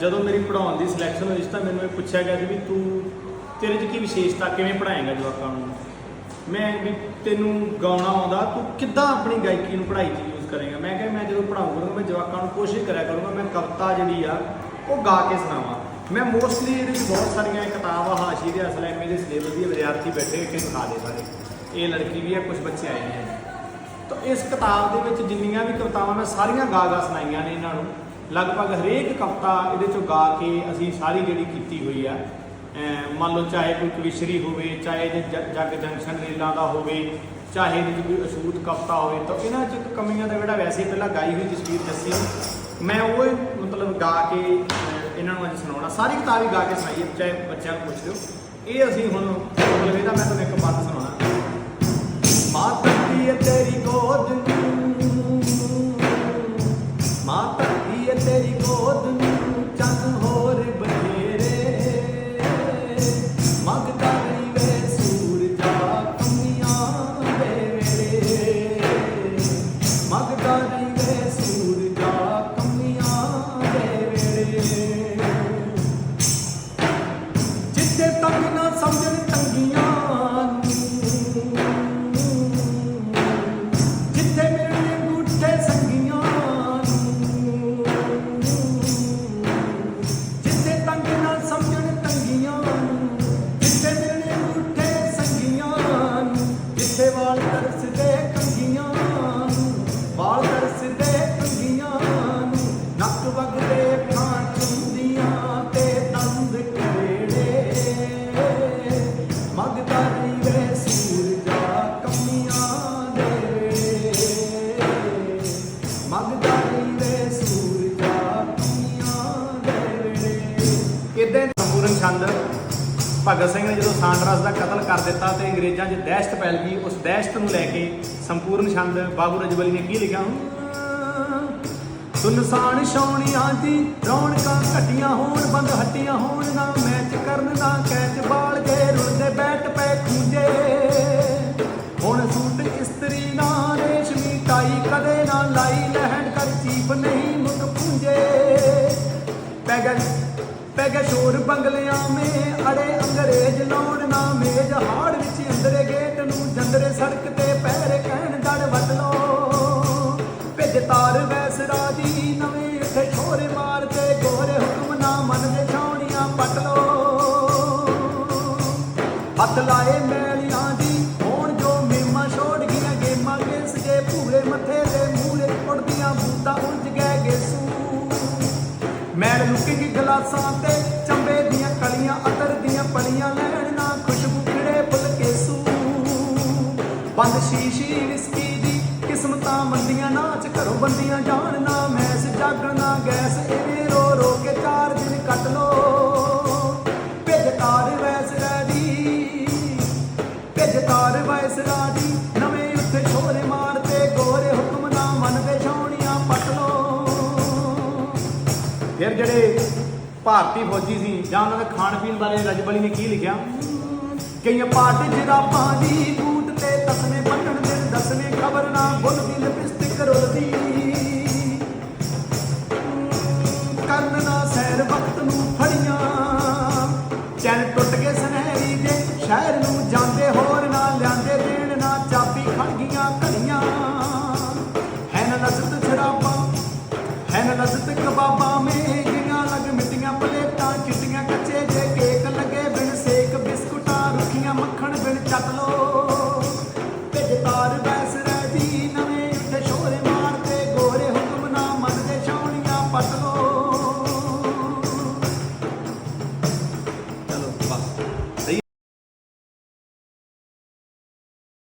ਜਦੋਂ ਮੇਰੀ ਪੜਾਉਣ ਦੀ ਸਿਲੈਕਸ਼ਨ ਹੋਈ ਸੀ ਤਾਂ ਮੈਨੂੰ ਇਹ ਪੁੱਛਿਆ ਗਿਆ ਸੀ ਵੀ ਤੂੰ ਤੇਰੇ 'ਚ ਕੀ ਵਿਸ਼ੇਸ਼ਤਾ, ਕਿਵੇਂ ਪੜਾਏਗਾ ਜਵਾਕਾਂ ਨੂੰ? ਮੈਂ ਵੀ ਤੈਨੂੰ ਗਾਉਣਾ ਆਉਂਦਾ, ਤੂੰ ਕਿੱਦਾਂ ਆਪਣੀ ਗਾਇਕੀ ਨੂੰ ਪੜ੍ਹਾਈ 'ਚ ਯੂਜ਼ ਕਰੇਗਾ? ਮੈਂ ਕਿਹਾ, ਮੈਂ ਜਦੋਂ ਪੜਾਉਂਗਾ ਮੈਂ ਜਵਾਕਾਂ ਨੂੰ ਕੋਸ਼ਿਸ਼ ਕਰਿਆ ਕਰੂੰਗਾ, ਮੈਂ ਕਵਿਤਾ ਜਿਹੜੀ ਆ, ਉਹ ਗਾ ਕੇ ਸੁਣਾਵਾਂ। ਮੈਂ ਮੋਸਟਲੀ ਇਹਦੇ ਵਿੱਚ ਬਹੁਤ ਸਾਰੀਆਂ ਕਿਤਾਬਾਂ, ਹਾਸ਼ੀ ਦੇ ਅਸਲ ਐਮਏ ਦੇ ਸਿਲੇਬਸ ਦੀ ਵਿਦਿਆਰਥੀ ਬੈਠੇ ਕਿ ਦਿਖਾ ਦੇ ਸਾਰੇ। ਇਹ ਲੜਕੀ ਵੀ ਹੈ ਕੁਝ ਬੱਚੇ ਆਏ ਨੇ। ਤਾਂ ਇਸ ਕਿਤਾਬ ਦੇ ਵਿੱਚ ਜਿੰਨੀਆਂ ਵੀ ਕਵਿਤਾਵਾਂ ਮੈਂ ਸਾਰੀਆਂ ਗਾ ਗਾ ਸੁਣਾਈਆਂ ਨੇ ਇਹਨਾਂ ਨੂੰ। ਲਗਭਗ ਹਰੇਕ ਕਵਿਤਾ ਇਹਦੇ ਚੋਂ ਗਾ ਕੇ ਅਸੀਂ ਸਾਰੀ ਜਿਹੜੀ ਕੀਤੀ ਹੋਈ ਆ। ਮੰਨ ਲਓ ਚਾਹੇ ਕੋਈ ਕਵਿਸ਼ਰੀ ਹੋਵੇ, ਚਾਹੇ ਜ- ਜੱਗ ਜੰਕਸ਼ਨ ਰੇਲਾਂ ਦਾ ਹੋਵੇ, ਚਾਹੇ ਇਹਦੇ 'ਚ ਕੋਈ ਅਛੂਤ ਕਵਿਤਾ ਹੋਵੇ, ਤਾਂ ਇਹਨਾਂ 'ਚ ਇੱਕ ਕਮੀਆਂ ਦਾ ਜਿਹੜਾ ਵੈਸੇ ਪਹਿਲਾਂ ਗਾਈ ਹੋਈ ਜਸਵੀਰ ਦੱਸੀ। ਮੈਂ ਉਹ ਮਤਲਬ ਗਾ ਕੇ ਇਹਨਾਂ ਨੂੰ ਅੱਜ ਸੁਣਾਉਣਾ। ਸਾਰੀ ਕਿਤਾਬ ਹੀ ਗਾ ਕੇ ਸੁਣਾਈ ਹੈ ਚਾਹੇ ਬੱਚਿਆਂ ਨੂੰ ਪੁੱਛ ਲਿਓ। ਇਹ ਅਸੀਂ ਹੁਣ ਮਤਲਬ ਇਹਦਾ ਮੈਂ ਤੁਹਾਨੂੰ ਇੱਕ ਪਦ ਸੁਣਾਉਣਾ। ਮਾਂ ਧਰਤੀ ਹੈ ਵਾਲ ਤਰਸਦੇ ਕੰਗੀਆਂ ਨੂੰ, ਵਾਲ ਤਰਸਦੇ ਕੰਗੀਆਂ ਨੂੰ, ਨੱਕ ਵਗਦੇ ਖਾਂ ਚੁੰਦੀਆਂ ਤੇ ਦੰਦ ਕਵੇੜੇ ਮੰਗਦਾ ਵੇ ਸੂਰਜਾ ਕਮੀਆਂ ਦੇ ਵੇਲੇ ਮੰਗਦਾ ਵੇ ਸੂਰਜਾ ਕਮੀਆਂ ਦੇ ਵੇਲੇ ਇਦਾਂ ਸੰਪੂਰਨ ਛੰਦ? ਭਗਤ ਸਿੰਘ ਨੇ ਜਦੋਂ ਸਾਂਡਰਸ ਦਾ ਕਤਲ ਕਰ ਦਿੱਤਾ ਤੇ ਅੰਗਰੇਜ਼ਾਂ 'ਚ ਦਹਿਸ਼ਤ ਫੈਲ ਗਈ, ਉਸ ਦਹਿਸ਼ਤ ਨੂੰ ਲੈ ਕੇ ਸੰਪੂਰਨ ਛੰਦ ਬਾਬੂ ਰਜਬਲੀ ਨੇ ਕੀ ਲਿਖਿਆ? ਸੁਨਸਾਨ ਛਾਉਣੀਆਂ ਦੀ ਰੌਣਕਾਂ ਘਟੀਆਂ ਹੋਣ, ਬੰਦ ਹੱਟੀਆਂ ਹੋਣ ਨਾ ਮੈਚ ਕਰਨ ਨਾ ਕੈਚ ਬਾਲ ਸ਼ੋਰ ਬੰਗਲਿਆਂ ਮੇ ਅੜੇ ਅੰਗਰੇਜ਼ ਲਾਉਣ ਨਾ ਮੇਜ ਹਾੜ ਮੈਲ ਗਲਾਸਾਂ ਤੇ। ਚੰਬੇ ਦੀਆਂ ਕਲੀਆਂ, ਅਤਰ ਦੀਆਂ ਪਲੀਆਂ ਲੈਣ ਨਾ ਖੁਸ਼ਬੂ ਕਿੜੇ ਫੁੱਲ ਬੰਦ ਸ਼ੀਸ਼ੀ ਵਿਸਕੀ ਦੀ ਕਿਸਮਤਾਂ ਮੰਦੀਆਂ ਨਾਚ ਘਰੋਂ ਬੰਦੀਆਂ ਜਾਣ ਨਾ ਮੈਸ, ਜਾਗਣ ਨਾ ਗੈਸ ਐਵੇਂ ਰੋ ਰੋ ਕੇ ਚਾਰ ਦਿਨ ਕੱਟ ਲੋ। ਭਿੱਜ ਤਾਰ ਵੈਸ ਰਾਦੀ ਭਿੱਜ ਤਾਰ ਵੈਸ ਰਾਦੀ ਨਵੇਂ ਉੱਥੇ ਛੋਲੇ ਮਾਰਦੇ, ਗੋਰੇ ਹੁਕਮ ਨਾ ਮੰਨਦੇ, ਛਾਉਣੀਆਂ ਪੱਟ ਲੋ। ਫਿਰ ਜਿਹੜੇ ਭਾਰਤੀ ਫੌਜੀ ਸੀ ਜਾਂ ਉਹਨਾਂ ਦੇ ਖਾਣ ਪੀਣ ਬਾਰੇ ਰਜਬਲੀ ਨੇ ਕੀ ਲਿਖਿਆ? ਕਈਆਂ ਪਾਟ ਜਿਹੜਾ ਦੀ ਬੂਟ ਤੇ ਤਸਮੇ ਬੰਨਣ ਦੇ ਦਸਵੇਂ ਖਬਰ ਨਾ ਬੁੱਲਦੀ ਲਿਪਸਟਿਕ ਰੁਲਦੀ। ਕਰਨ ਨਾ ਸੈਰ ਵਕਤ ਨੂੰ ਫੜੀਆਂ। ਚੈਨ ਟੁੱਟ ਕੇ ਸਨਹਿਰੀ ਜੇ ਸ਼ਹਿਰ ਨੂੰ ਜਾਂਦੇ ਹੋਰ ਨਾ ਲਿਆਂਦੇ ਦੇਣ ਨਾ ਚਾਬੀ ਖੜ ਗਈਆਂ ਘੜੀਆਂ। ਹੈ ਨਾ ਲਜ਼ਤ ਸ਼ਰਾਬਾਂ, ਹੈ ਨਾ ਲਜ਼ਤ ਕਬਾਬਾ ਮੇ